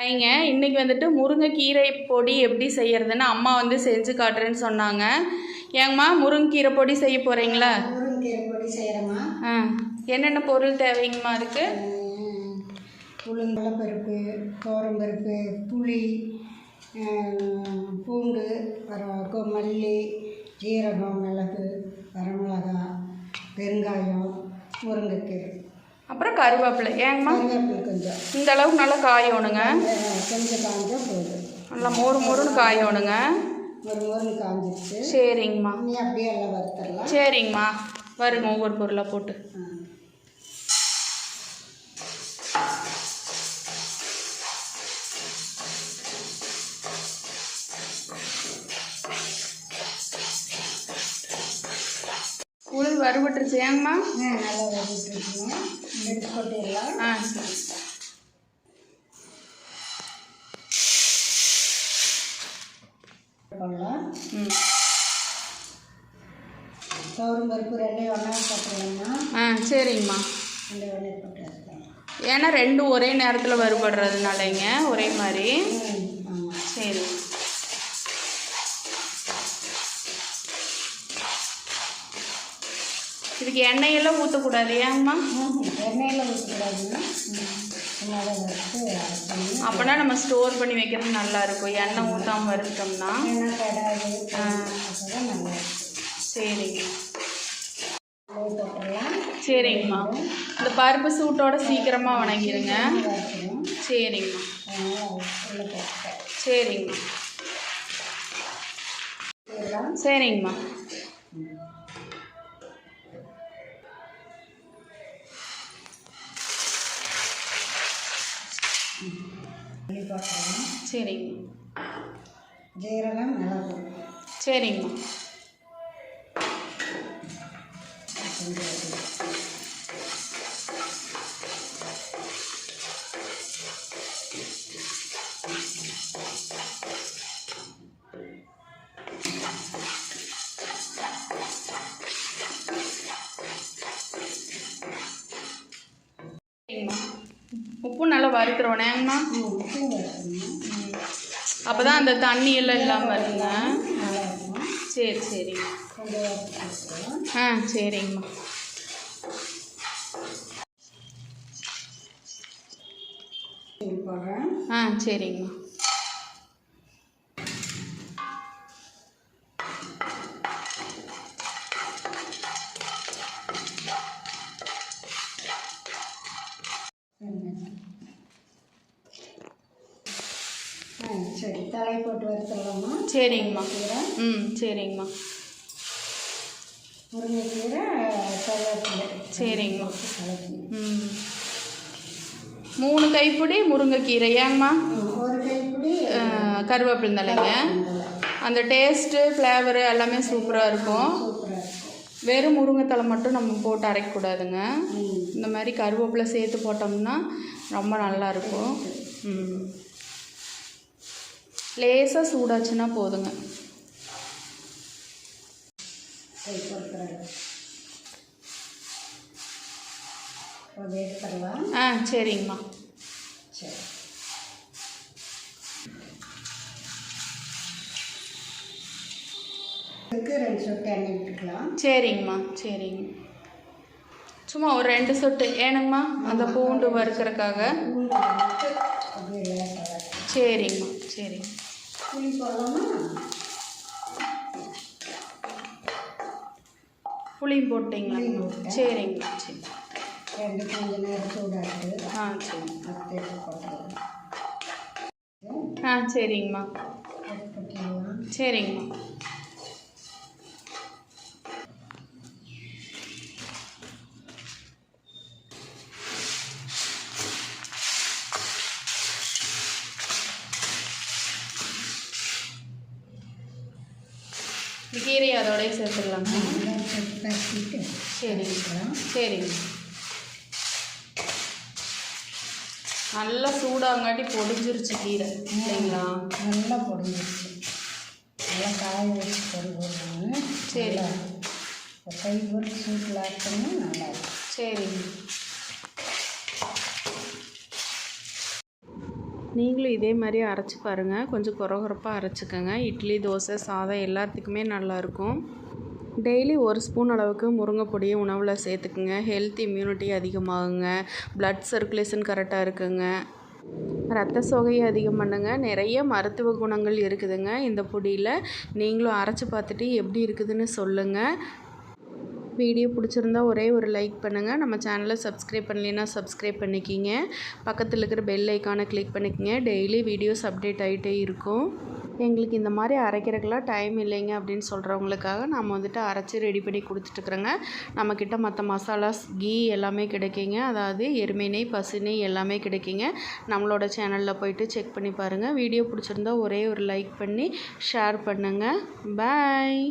ஐங்க இன்னைக்கு வந்துட்டு முருங்கைக்கீரை பொடி எப்படி செய்யறதுன்னு அம்மா வந்து செஞ்சு காட்டுறேன்னு சொன்னாங்க. ஏங்கம்மா முருங்கைக்கீரை பொடி செய்ய போகிறீங்களா முருங்கீரை பொடி செய்கிறோமா ஆ என்னென்ன பொருள் தேவைங்கம்மா அதுக்கு? உளுந்தளப்பருப்பு பருப்பு புளி பூண்டு அப்புறம் மல்லி ஜீரகம் மிளகு வரமிளகா பெருங்காயம் முருங்கைக்கீரை. அப்புறம் கருவேப்பிலை. ஏங்கம்மா? கொஞ்சம். இந்த அளவுக்கு நல்லா காயணுங்க. அஹ், கொஞ்சம் காஞ்சா போதும். நல்லா மொறு மொறுன்னு காயணுங்க. ஒரு முருங்கை காஞ்சிருச்சு. சரிங்கம்மா. நீ அப்படியே எல்லாம் வறுத்துடலாம். சரிங்கம்மா. வருங்க ஒவ்வொரு பொருளாக போட்டு. வறுபட்டுருச்சு. ஏங்கம்மா? ஆ, நல்லா எடுத்து கொட்டிடலாம் ஆ. சரி போடலாம். ம். துவரம் பருப்பு ரெண்டையும் ஒன்றா ஆ சரிங்கம்மா. ஒன்றே போட்டு ஏன்னா ரெண்டும் ஒரே நேரத்தில் வறுபடுறதுனாலங்க ஒரே மாதிரி. இதுக்கு எண்ணெயெல்லாம் ஊற்றக்கூடாது ஏங்கம்மா எண்ணெயில் ஊற்றக்கூடாதுன்னா அப்போனா நம்ம ஸ்டோர் பண்ணி வைக்கிறது நல்லா இருக்கும் எண்ணெய் ஊற்றாமல் வறுத்தோம்னா சரிங்க. சரிங்கம்மா. இந்த பருப்பு சூட்டோட சீக்கிரமாக வணங்கிடுங்க சரிங்கம்மா. போட்டுட்டேன் சரிங்கம்மா. சரிங்கம்மா போட்டுடலாம் சரிங்க. ஜீரகம் மிளகு. சரிங்கம்மா நல்லா வறுத்துருவோம் ஏங்கம்மா அப்போ தான் அந்த தண்ணி எல்லாம் இல்லாமல் இருக்கும் சரி. சரிங்க வச்சுக்கலாம் ஆ சரிங்கம்மா ஆ சரிங்கம்மா. சரி தலை போட்டு வறுத்துடலாமா சரிங்கம்மா. கீரை ம் சரிங்கம்மா. முருங்கைக்கீரை கருவேப்பிலை. சரிங்கம்மா. ம். மூணு கைப்பிடி முருங்கைக்கீரை ஏங்கம்மா? ஒரு கைப்பிடி கருவேப்பிலை வெந்தயம். அந்த டேஸ்ட்டு ஃப்ளேவரு எல்லாமே சூப்பராக இருக்கும். வெறும் முருங்கைத்தலை மட்டும் நம்ம போட்டு அரைக்கக்கூடாதுங்க. இந்த மாதிரி கருவேப்பிலை சேர்த்து போட்டோம்னா ரொம்ப நல்லா இருக்கும். ம். லேசாக சூடாச்சுன்னா போதுங்க. ஆ சரிங்கம்மா. சரி ரெண்டு சொட்டு எண்ணெய் விட்டுக்கலாம் சரிங்கம்மா சரிங்க. சும்மா ஒரு ரெண்டு சொட்டு. ஏனுங்கம்மா அந்த பூண்டு வறுத்து. சரிங்கம்மா சரிங்க. புளி போடலாமா? புளியும் போட்டிங்களா. சரிங்கம்மா சரி. ரெண்டு கொஞ்ச நேரம் சூடாட்டு ஆ சரி. அப்படியே ஆ சரிங்கம்மா. சரிங்கம்மா. கீரையை அதோடய பரட்டிட்டு சரிங்க சரிங்க. நல்லா சூடாங்காட்டி பொடிஞ்சிருச்சு கீரை. இல்லைங்களா? நல்லா பொடிஞ்சிருச்சு. நல்லா காய வச்சு பொடி சரி. கை போட்டு சூட்டில் ஆட்டணும் நல்லா சரிங்க. நீங்களும் இதே மாதிரி அரைச்சி பாருங்கள் கொஞ்சம் குறகுறப்பாக அரைச்சிக்கோங்க. இட்லி தோசை சாதம் எல்லாத்துக்குமே நல்லாயிருக்கும். டெய்லி ஒரு ஸ்பூன் அளவுக்கு முருங்கை பொடியை உணவில் சேர்த்துக்குங்க. ஹெல்த் இம்யூனிட்டி அதிகமாகுங்க. ப்ளட் சர்க்குலேஷன் கரெக்டாக இருக்குங்க. ரத்த சோகையை அதிகம் பண்ணுங்க. நிறைய மருத்துவ குணங்கள் இருக்குதுங்க. இந்த பொடியில் நீங்களும் அரைச்சி பார்த்துட்டு எப்படி இருக்குதுன்னு சொல்லுங்கள் வீடியோ பிடிச்சிருந்தா ஒரே ஒரு லைக் பண்ணுங்கள் நம்ம சேனலை சப்ஸ்கிரைப் பண்ணலைன்னா சப்ஸ்கிரைப் பண்ணிக்கிங்க. பக்கத்தில் இருக்கிற பெல் ஐக்கானை கிளிக் பண்ணிக்கங்க. டெய்லி வீடியோஸ் அப்டேட் ஆகிட்டே இருக்கும். எங்களுக்கு இந்த மாதிரி அரைக்கிறதுக்கெலாம் டைம் இல்லைங்க அப்படின்னு சொல்கிறவங்களுக்காக நம்ம வந்துட்டு அரைச்சி ரெடி பண்ணி கொடுத்துட்ருக்குறோங்க நம்மக்கிட்ட மற்ற மசாலாஸ் கீ எல்லாமே கிடைக்குங்க. அதாவது எருமை நெய் பசு நெய் எல்லாமே கிடைக்குங்க. நம்மளோட சேனலில் போயிட்டு செக் பண்ணி பாருங்கள் வீடியோ பிடிச்சிருந்தா ஒரே ஒரு லைக் பண்ணி ஷேர் பண்ணுங்கள் பாய்